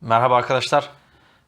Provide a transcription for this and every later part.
Merhaba arkadaşlar.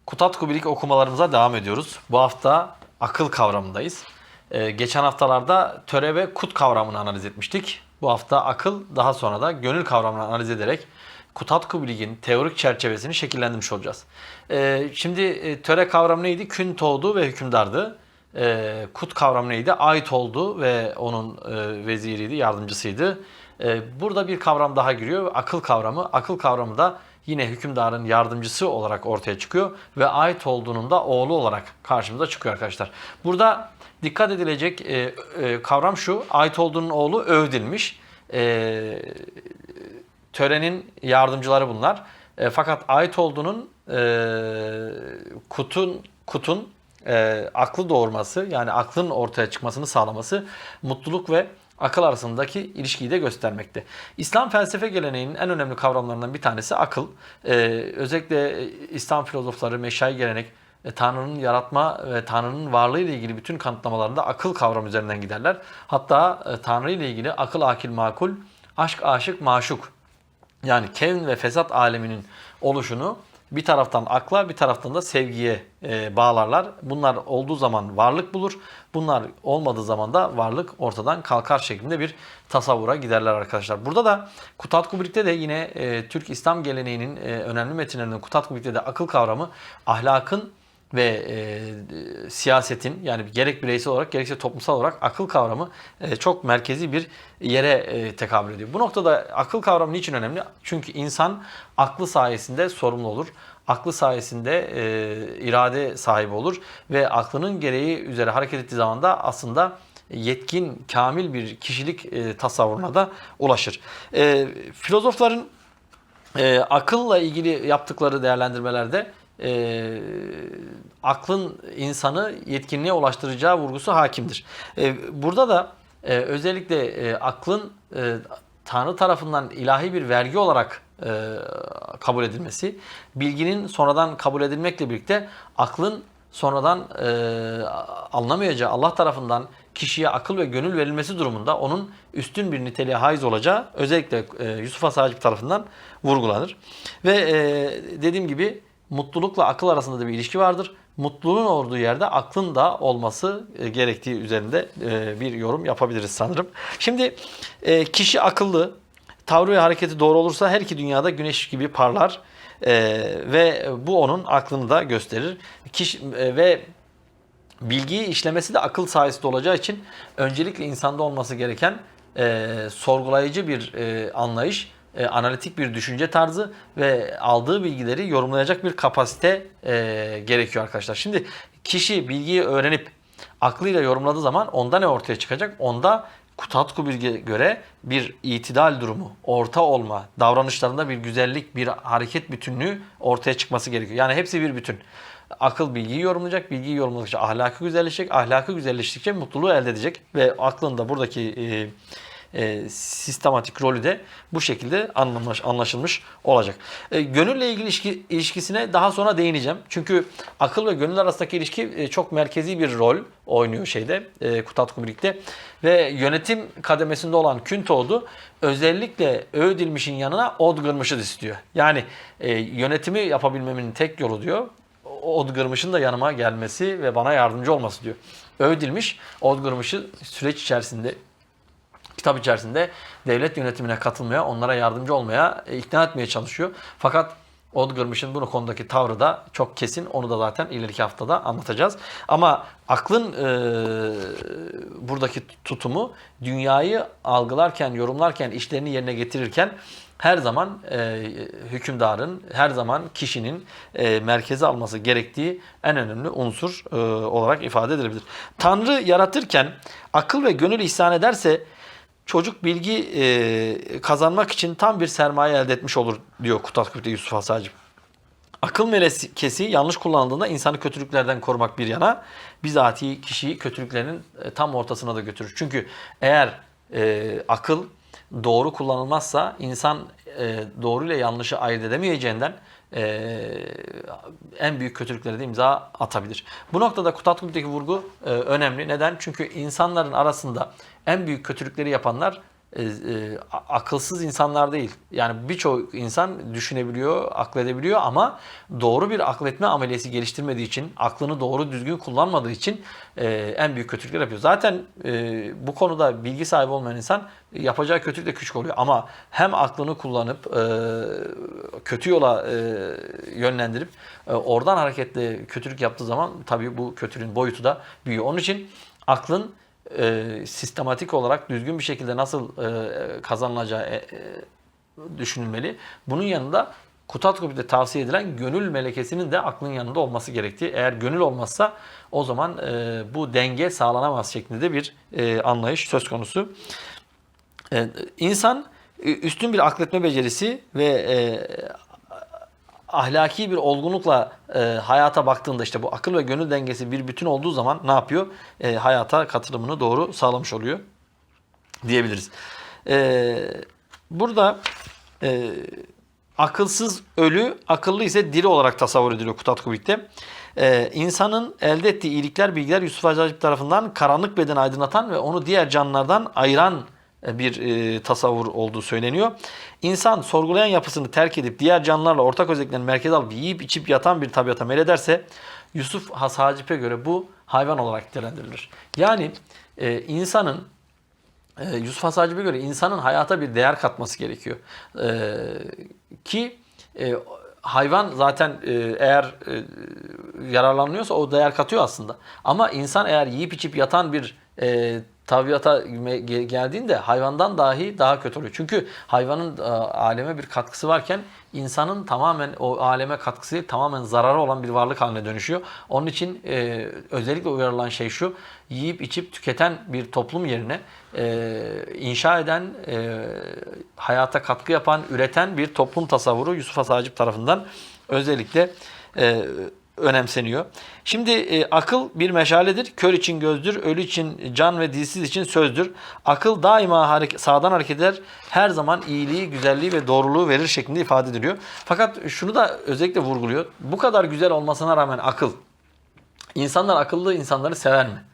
Kutat Kubilik okumalarımıza devam ediyoruz. Bu hafta akıl kavramındayız. Ee, geçen haftalarda töre ve kut kavramını analiz etmiştik. Bu hafta akıl daha sonra da gönül kavramını analiz ederek Kutat Kubilik'in teorik çerçevesini şekillendirmiş olacağız. Ee, şimdi e, töre kavramı neydi? Kün doğdu ve hükümdardı. Ee, kut kavramı neydi? Ait oldu ve onun e, veziriydi, yardımcısıydı. Ee, burada bir kavram daha giriyor. Akıl kavramı. Akıl kavramı da yine hükümdarın yardımcısı olarak ortaya çıkıyor ve ait olduğunun da oğlu olarak karşımıza çıkıyor arkadaşlar. Burada dikkat edilecek e, e, kavram şu. Ait olduğunun oğlu övdilmiş. E, törenin yardımcıları bunlar. E, fakat ait olduğunun e, kutun kutun e, aklı doğurması yani aklın ortaya çıkmasını sağlaması mutluluk ve akıl arasındaki ilişkiyi de göstermekte. İslam felsefe geleneğinin en önemli kavramlarından bir tanesi akıl. E, özellikle İslam filozofları, meşayi gelenek e, Tanrı'nın yaratma ve Tanrı'nın varlığı ile ilgili bütün kanıtlamalarında akıl kavramı üzerinden giderler. Hatta e, Tanrı ile ilgili akıl, akil, makul, aşk, aşık, maşuk yani kevn ve fesat aleminin oluşunu bir taraftan akla bir taraftan da sevgiye e, bağlarlar. Bunlar olduğu zaman varlık bulur. Bunlar olmadığı zaman da varlık ortadan kalkar şeklinde bir tasavvura giderler arkadaşlar. Burada da Kutat Kubrik'te de yine e, Türk İslam geleneğinin e, önemli metinlerinden Kutat Kubrik'te de akıl kavramı ahlakın ve e, siyasetin yani gerek bireysel olarak gerekse toplumsal olarak akıl kavramı e, çok merkezi bir yere e, tekabül ediyor. Bu noktada akıl kavramı niçin önemli? Çünkü insan aklı sayesinde sorumlu olur. Aklı sayesinde e, irade sahibi olur ve aklının gereği üzere hareket ettiği zaman da aslında yetkin, kamil bir kişilik e, tasavvuruna da ulaşır. E, filozofların e, akılla ilgili yaptıkları değerlendirmelerde e, aklın insanı yetkinliğe ulaştıracağı vurgusu hakimdir. E, burada da e, özellikle e, aklın e, Tanrı tarafından ilahi bir vergi olarak e, kabul edilmesi, bilginin sonradan kabul edilmekle birlikte aklın sonradan e, anlamayacağı Allah tarafından kişiye akıl ve gönül verilmesi durumunda onun üstün bir niteliğe haiz olacağı özellikle e, Yusuf Asacip tarafından vurgulanır. Ve e, dediğim gibi mutlulukla akıl arasında da bir ilişki vardır. Mutluluğun olduğu yerde aklın da olması e, gerektiği üzerinde e, bir yorum yapabiliriz sanırım. Şimdi e, kişi akıllı, tavrı ve hareketi doğru olursa her iki dünyada güneş gibi parlar ve bu onun aklını da gösterir. Kişi ve bilgiyi işlemesi de akıl sayesinde olacağı için öncelikle insanda olması gereken sorgulayıcı bir e, anlayış, e, analitik bir düşünce tarzı ve aldığı bilgileri yorumlayacak bir kapasite e, gerekiyor arkadaşlar. Şimdi kişi bilgiyi öğrenip aklıyla yorumladığı zaman onda ne ortaya çıkacak? Onda Kutatku Bilge göre bir itidal durumu, orta olma, davranışlarında bir güzellik, bir hareket bütünlüğü ortaya çıkması gerekiyor. Yani hepsi bir bütün. Akıl bilgiyi yorumlayacak, bilgiyi yorumladıkça ahlakı güzelleşecek, ahlakı güzelleştikçe mutluluğu elde edecek ve aklında buradaki e, e, sistematik rolü de bu şekilde anlamış, anlaşılmış olacak. E, gönülle ilgili ilişki, ilişkisine daha sonra değineceğim. Çünkü akıl ve gönül arasındaki ilişki e, çok merkezi bir rol oynuyor şeyde e, Kutat Kubrik'te. Ve yönetim kademesinde olan Küntoğdu özellikle Öğdilmiş'in yanına Odgırmış'ı istiyor. Yani e, yönetimi yapabilmemin tek yolu diyor Odgırmış'ın da yanıma gelmesi ve bana yardımcı olması diyor. Öğdilmiş Odgırmış'ı süreç içerisinde kitap içerisinde devlet yönetimine katılmaya, onlara yardımcı olmaya, e, ikna etmeye çalışıyor. Fakat Odgırmış'ın bu konudaki tavrı da çok kesin. Onu da zaten ileriki haftada anlatacağız. Ama aklın e, buradaki tutumu dünyayı algılarken, yorumlarken, işlerini yerine getirirken her zaman e, hükümdarın, her zaman kişinin e, merkeze alması gerektiği en önemli unsur e, olarak ifade edilebilir. Tanrı yaratırken akıl ve gönül ihsan ederse çocuk bilgi e, kazanmak için tam bir sermaye elde etmiş olur diyor Kutat Küpte Yusuf Hasacım. Akıl melekesi yanlış kullanıldığında insanı kötülüklerden korumak bir yana bizatihi kişiyi kötülüklerin e, tam ortasına da götürür. Çünkü eğer e, akıl doğru kullanılmazsa insan e, doğru ile yanlışı ayırt edemeyeceğinden e, en büyük kötülüklere de imza atabilir. Bu noktada Kutatlık'taki vurgu e, önemli. Neden? Çünkü insanların arasında en büyük kötülükleri yapanlar e, e, akılsız insanlar değil. Yani birçok insan düşünebiliyor, akledebiliyor ama doğru bir akletme ameliyesi geliştirmediği için, aklını doğru düzgün kullanmadığı için e, en büyük kötülükler yapıyor. Zaten e, bu konuda bilgi sahibi olmayan insan yapacağı kötülük de küçük oluyor. Ama hem aklını kullanıp e, kötü yola e, yönlendirip e, oradan hareketle kötülük yaptığı zaman tabii bu kötülüğün boyutu da büyüyor. Onun için aklın e, sistematik olarak düzgün bir şekilde nasıl e, kazanılacağı e, e, düşünülmeli. Bunun yanında Kutat Kubi'de tavsiye edilen gönül melekesinin de aklın yanında olması gerektiği. Eğer gönül olmazsa o zaman e, bu denge sağlanamaz şeklinde bir e, anlayış söz konusu. E, insan e, üstün bir akletme becerisi ve e, ahlaki bir olgunlukla e, hayata baktığında işte bu akıl ve gönül dengesi bir bütün olduğu zaman ne yapıyor? E, hayata katılımını doğru sağlamış oluyor diyebiliriz. E, burada e, akılsız ölü, akıllı ise diri olarak tasavvur ediliyor Kutat Kubik'te. E, insanın elde ettiği iyilikler, bilgiler Yusuf Acayip tarafından karanlık bedeni aydınlatan ve onu diğer canlılardan ayıran bir e, tasavvur olduğu söyleniyor. İnsan sorgulayan yapısını terk edip diğer canlılarla ortak özelliklerini merkeze alıp yiyip içip yatan bir tabiata meylederse Yusuf Hasacip'e göre bu hayvan olarak nitelendirilir. Yani e, insanın e, Yusuf Hasacip'e göre insanın hayata bir değer katması gerekiyor. E, ki e, hayvan zaten e, eğer e, yararlanıyorsa o değer katıyor aslında. Ama insan eğer yiyip içip yatan bir e, tabiata ge- geldiğinde hayvandan dahi daha kötü oluyor. Çünkü hayvanın e, aleme bir katkısı varken insanın tamamen o aleme katkısı değil, tamamen zararı olan bir varlık haline dönüşüyor. Onun için e, özellikle uyarılan şey şu, yiyip içip tüketen bir toplum yerine e, inşa eden, e, hayata katkı yapan, üreten bir toplum tasavvuru Yusuf Asacip tarafından özellikle e, önemseniyor. Şimdi e, akıl bir meşaledir. Kör için gözdür, ölü için can ve dilsiz için sözdür. Akıl daima hareket, sağdan hareket eder. Her zaman iyiliği, güzelliği ve doğruluğu verir şeklinde ifade ediliyor. Fakat şunu da özellikle vurguluyor. Bu kadar güzel olmasına rağmen akıl, insanlar akıllı insanları sever mi?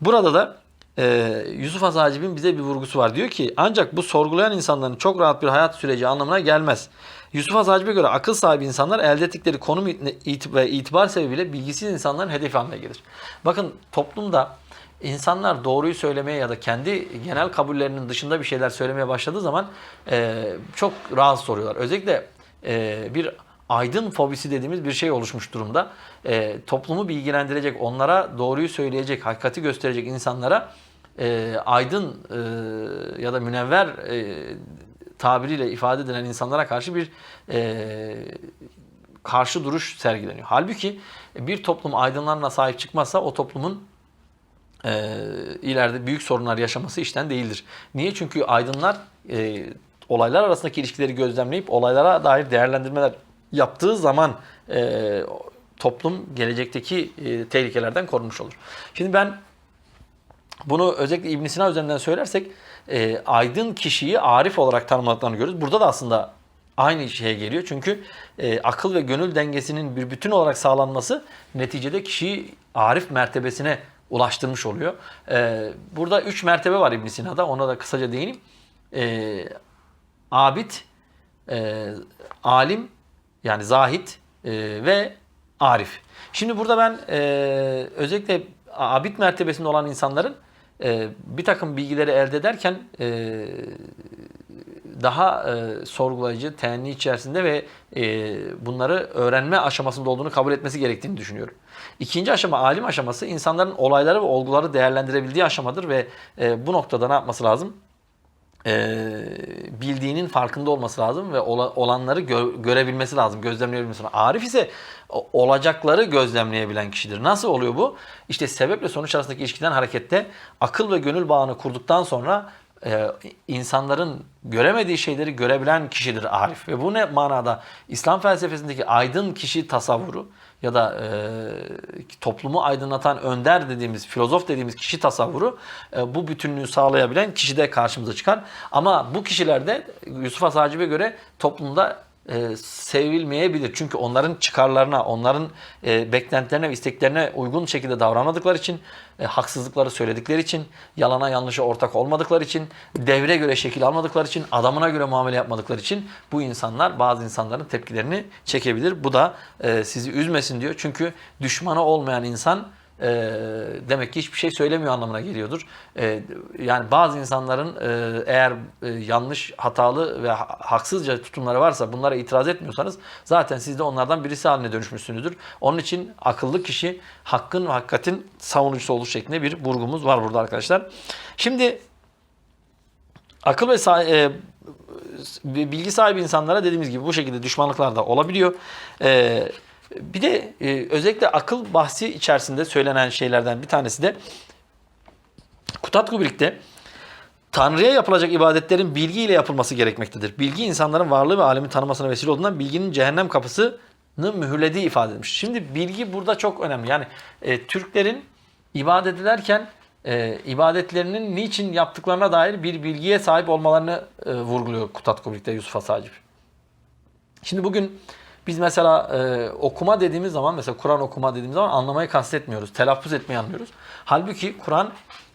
Burada da e, Yusuf Hasacib'in bize bir vurgusu var. Diyor ki ancak bu sorgulayan insanların çok rahat bir hayat süreci anlamına gelmez. Yusuf Hasacib'e göre akıl sahibi insanlar elde ettikleri konum ve itibar sebebiyle bilgisiz insanların hedefi haline gelir. Bakın toplumda insanlar doğruyu söylemeye ya da kendi genel kabullerinin dışında bir şeyler söylemeye başladığı zaman e, çok rahatsız oluyorlar. Özellikle e, bir aydın fobisi dediğimiz bir şey oluşmuş durumda. E, toplumu bilgilendirecek, onlara doğruyu söyleyecek, hakikati gösterecek insanlara e, aydın e, ya da münevver e, tabiriyle ifade edilen insanlara karşı bir e, karşı duruş sergileniyor. Halbuki bir toplum aydınlarına sahip çıkmazsa o toplumun e, ileride büyük sorunlar yaşaması işten değildir. Niye? Çünkü aydınlar e, olaylar arasındaki ilişkileri gözlemleyip olaylara dair değerlendirmeler yaptığı zaman e, toplum gelecekteki e, tehlikelerden korunmuş olur. Şimdi ben bunu özellikle İbn Sina üzerinden söylersek e, aydın kişiyi arif olarak tanımladıklarını görürüz. Burada da aslında aynı şeye geliyor. Çünkü e, akıl ve gönül dengesinin bir bütün olarak sağlanması neticede kişiyi arif mertebesine ulaştırmış oluyor. E, burada üç mertebe var İbn Sina'da. Ona da kısaca değineyim. E, abid, e, alim yani zahit e, ve arif. Şimdi burada ben e, özellikle abid mertebesinde olan insanların e, bir takım bilgileri elde ederken e, daha e, sorgulayıcı, teenni içerisinde ve e, bunları öğrenme aşamasında olduğunu kabul etmesi gerektiğini düşünüyorum. İkinci aşama alim aşaması insanların olayları ve olguları değerlendirebildiği aşamadır ve e, bu noktada ne yapması lazım? E, bildiğinin farkında olması lazım ve ola- olanları gö- görebilmesi lazım, gözlemleyebilmesi lazım. Arif ise olacakları gözlemleyebilen kişidir. Nasıl oluyor bu? İşte sebeple sonuç arasındaki ilişkiden harekette akıl ve gönül bağını kurduktan sonra e, insanların göremediği şeyleri görebilen kişidir Arif. Ve bu ne manada? İslam felsefesindeki aydın kişi tasavvuru ya da e, toplumu aydınlatan önder dediğimiz, filozof dediğimiz kişi tasavvuru e, bu bütünlüğü sağlayabilen kişi de karşımıza çıkar. Ama bu kişilerde Yusuf Asacib'e göre toplumda e, sevilmeyebilir. Çünkü onların çıkarlarına, onların e, beklentilerine ve isteklerine uygun şekilde davranmadıkları için, e, haksızlıkları söyledikleri için, yalana yanlışa ortak olmadıkları için, devre göre şekil almadıkları için, adamına göre muamele yapmadıkları için bu insanlar bazı insanların tepkilerini çekebilir. Bu da e, sizi üzmesin diyor. Çünkü düşmanı olmayan insan e, demek ki hiçbir şey söylemiyor anlamına geliyordur. E, yani bazı insanların e, eğer e, yanlış, hatalı ve ha- haksızca tutumları varsa bunlara itiraz etmiyorsanız zaten siz de onlardan birisi haline dönüşmüşsünüzdür. Onun için akıllı kişi hakkın ve hakikatin savunucusu olur şeklinde bir vurgumuz var burada arkadaşlar. Şimdi akıl ve e, bilgi sahibi insanlara dediğimiz gibi bu şekilde düşmanlıklar da olabiliyor. E, bir de e, özellikle akıl bahsi içerisinde söylenen şeylerden bir tanesi de Kutat Kubrick'te Tanrı'ya yapılacak ibadetlerin bilgiyle yapılması gerekmektedir. Bilgi insanların varlığı ve alemi tanımasına vesile olduğundan bilginin cehennem kapısını mühürlediği ifade edilmiş. Şimdi bilgi burada çok önemli. Yani e, Türklerin ibadet ederken e, ibadetlerinin niçin yaptıklarına dair bir bilgiye sahip olmalarını e, vurguluyor Kutat Kubrick'te Yusuf Asacip. Şimdi bugün biz mesela e, okuma dediğimiz zaman mesela Kur'an okuma dediğimiz zaman anlamayı kastetmiyoruz. Telaffuz etmeyi anlıyoruz. Halbuki Kur'an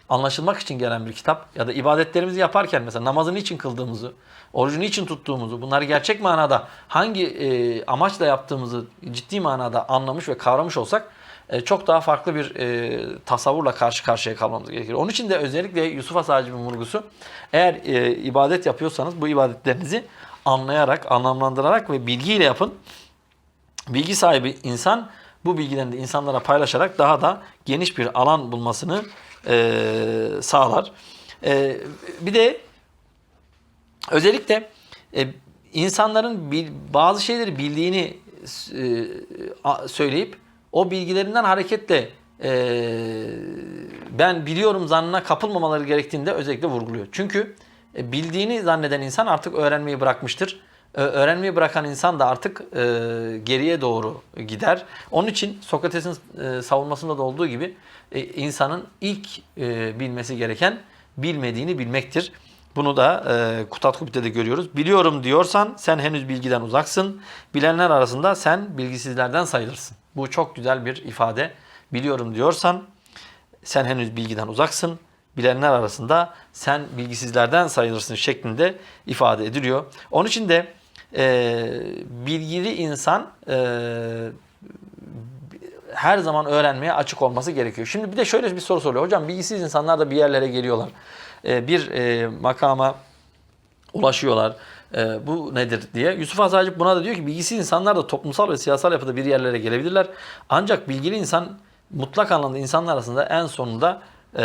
anlaşılmak için gelen bir kitap ya da ibadetlerimizi yaparken mesela namazı niçin kıldığımızı, orucu niçin tuttuğumuzu, bunları gerçek manada hangi e, amaçla yaptığımızı ciddi manada anlamış ve kavramış olsak e, çok daha farklı bir e, tasavvurla karşı karşıya kalmamız gerekir. Onun için de özellikle Yusuf Asacib'in vurgusu eğer e, ibadet yapıyorsanız bu ibadetlerinizi anlayarak, anlamlandırarak ve bilgiyle yapın. Bilgi sahibi insan bu bilgilerini de insanlara paylaşarak daha da geniş bir alan bulmasını e, sağlar. E, bir de özellikle e, insanların bil- bazı şeyleri bildiğini e, söyleyip o bilgilerinden hareketle e, ben biliyorum zannına kapılmamaları gerektiğinde özellikle vurguluyor. Çünkü bildiğini zanneden insan artık öğrenmeyi bırakmıştır. Ö- Öğrenmeyi bırakan insan da artık e, geriye doğru gider. Onun için Sokrates'in e, savunmasında da olduğu gibi e, insanın ilk e, bilmesi gereken bilmediğini bilmektir. Bunu da e, Kutat Kubit'te de görüyoruz. Biliyorum diyorsan sen henüz bilgiden uzaksın. Bilenler arasında sen bilgisizlerden sayılırsın. Bu çok güzel bir ifade. Biliyorum diyorsan sen henüz bilgiden uzaksın. Bilenler arasında sen bilgisizlerden sayılırsın şeklinde ifade ediliyor. Onun için de e, bilgili insan e, her zaman öğrenmeye açık olması gerekiyor. Şimdi bir de şöyle bir soru soruyor. Hocam bilgisiz insanlar da bir yerlere geliyorlar. E, bir e, makama ulaşıyorlar. E, bu nedir diye. Yusuf Asacip buna da diyor ki bilgisiz insanlar da toplumsal ve siyasal yapıda bir yerlere gelebilirler. Ancak bilgili insan mutlak anlamda insanlar arasında en sonunda e,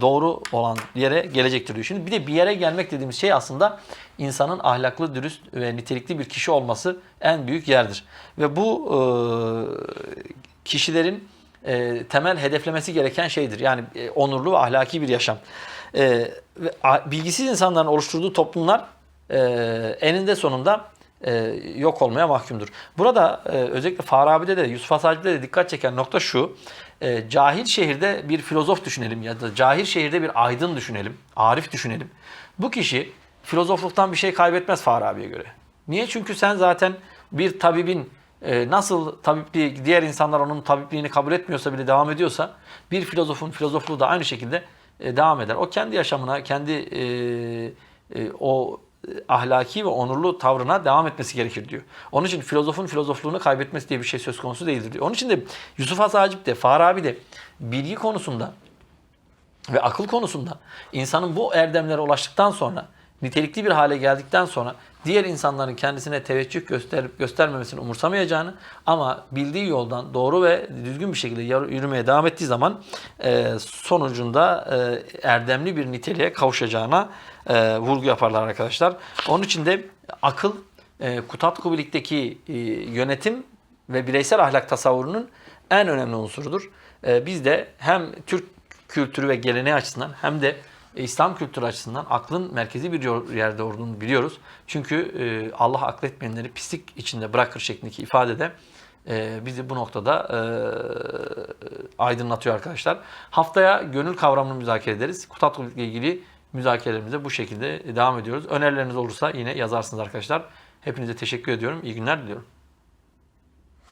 doğru olan yere gelecektir diyor. Şimdi bir de bir yere gelmek dediğimiz şey aslında insanın ahlaklı, dürüst ve nitelikli bir kişi olması en büyük yerdir. Ve bu e, kişilerin e, temel hedeflemesi gereken şeydir. Yani e, onurlu ve ahlaki bir yaşam. E, ve a- bilgisiz insanların oluşturduğu toplumlar e, eninde sonunda e, yok olmaya mahkumdur. Burada e, özellikle Farabi'de de Yusuf Asacib'de de dikkat çeken nokta şu. E, cahil şehirde bir filozof düşünelim ya da cahil şehirde bir aydın düşünelim, arif düşünelim. Bu kişi filozofluktan bir şey kaybetmez Farabi'ye göre. Niye? Çünkü sen zaten bir tabibin e, nasıl tabipliği, diğer insanlar onun tabipliğini kabul etmiyorsa bile devam ediyorsa bir filozofun filozofluğu da aynı şekilde e, devam eder. O kendi yaşamına, kendi e, e, o ahlaki ve onurlu tavrına devam etmesi gerekir diyor. Onun için filozofun filozofluğunu kaybetmesi diye bir şey söz konusu değildir diyor. Onun için de Yusuf Asacip de Farabi de bilgi konusunda ve akıl konusunda insanın bu erdemlere ulaştıktan sonra nitelikli bir hale geldikten sonra diğer insanların kendisine teveccüh gösterip göstermemesini umursamayacağını ama bildiği yoldan doğru ve düzgün bir şekilde yürümeye devam ettiği zaman sonucunda erdemli bir niteliğe kavuşacağına e, vurgu yaparlar arkadaşlar. Onun için de akıl e, Kutat Kubilik'teki e, yönetim ve bireysel ahlak tasavvurunun en önemli unsurudur. E, biz de hem Türk kültürü ve geleneği açısından hem de İslam kültürü açısından aklın merkezi bir yerde olduğunu biliyoruz. Çünkü e, Allah akletmeyenleri pislik içinde bırakır şeklindeki ifade de e, bizi bu noktada e, aydınlatıyor arkadaşlar. Haftaya gönül kavramını müzakere ederiz. Kutatlık ile ilgili müzakerelerimize bu şekilde devam ediyoruz. Önerileriniz olursa yine yazarsınız arkadaşlar. Hepinize teşekkür ediyorum. İyi günler diliyorum.